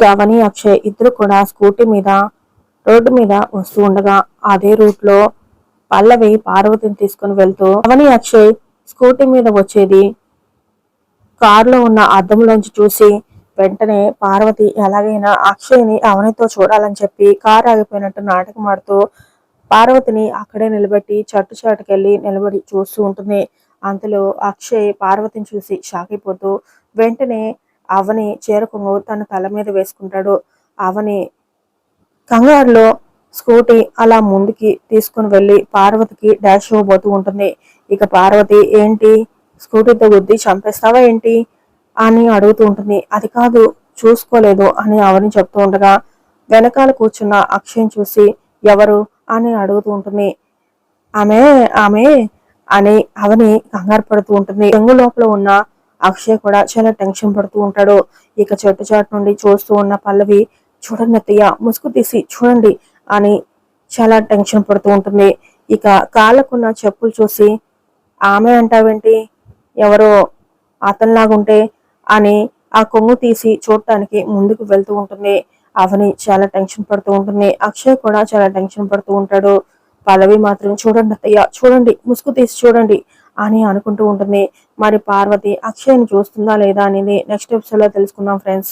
శ్రావణి అక్షయ్ ఇద్దరు కూడా స్కూటీ మీద రోడ్డు మీద వస్తూ ఉండగా అదే రూట్లో పల్లవి పార్వతిని తీసుకుని వెళ్తూ శ్రావణి అక్షయ్ స్కూటీ మీద వచ్చేది. కారులో ఉన్న అద్దంలోంచి చూసి వెంటనే పార్వతి ఎలాగైనా అక్షయ్ని అవనితో చూడాలని చెప్పి కారు ఆగిపోయినట్టు నాటకం ఆడుతూ పార్వతిని అక్కడే నిలబెట్టి చట్టు చాటుకెళ్ళి నిలబడి చూస్తూ ఉంటుంది. అంతలో అక్షయ్ పార్వతిని చూసి షాక్ అయిపోతూ వెంటనే అవని చేరుకుంగు తన తల మీద వేసుకుంటాడు. అవని కంగారులో స్కూటీ అలా ముందుకి తీసుకుని వెళ్ళి పార్వతికి డాష్ ఇవ్వబోతూ ఉంటుంది. ఇక పార్వతి ఏంటి? స్కూటీతో గుద్ది చంపేస్తావా ఏంటి? అని అడుగుతూ ఉంటుంది. అది కాదు చూసుకోలేదు అని అవని చెప్తూ ఉండగా వెనకాల కూర్చున్న అక్షయం చూసి ఎవరు? అని అడుగుతూ ఉంటుంది. ఆమె ఆమె అని అవని కంగారు పడుతూ ఉంటుంది. రంగు లోపల ఉన్న అక్షయ్ కూడా చాలా టెన్షన్ పడుతూ ఉంటాడు. ఇక చెట్టు చాటు నుండి చూస్తూ ఉన్న పల్లవి చూడండి అత్తయ్య ముసుగు తీసి చూడండి అని చాలా టెన్షన్ పడుతూ ఉంటుంది. ఇక కాళ్ళకున్న చెప్పులు చూసి ఆమె అంటావేంటి? ఎవరో అతనిలాగుంటే అని ఆ కొంగు తీసి చూడటానికి ముందుకు వెళ్తూ ఉంటుంది. అవని చాలా టెన్షన్ పడుతూ ఉంటుంది. అక్షయ్ కూడా చాలా టెన్షన్ పడుతూ ఉంటాడు. పల్లవి మాత్రం చూడండి అత్తయ్య చూడండి ముసుగు తీసి చూడండి అని అనుకుంటూ ఉంటుంది. మరి పార్వతి అక్షయ్ని చూస్తుందా లేదా అనేది నెక్స్ట్ ఎపిసోడ్లో తెలుసుకుందాం ఫ్రెండ్స్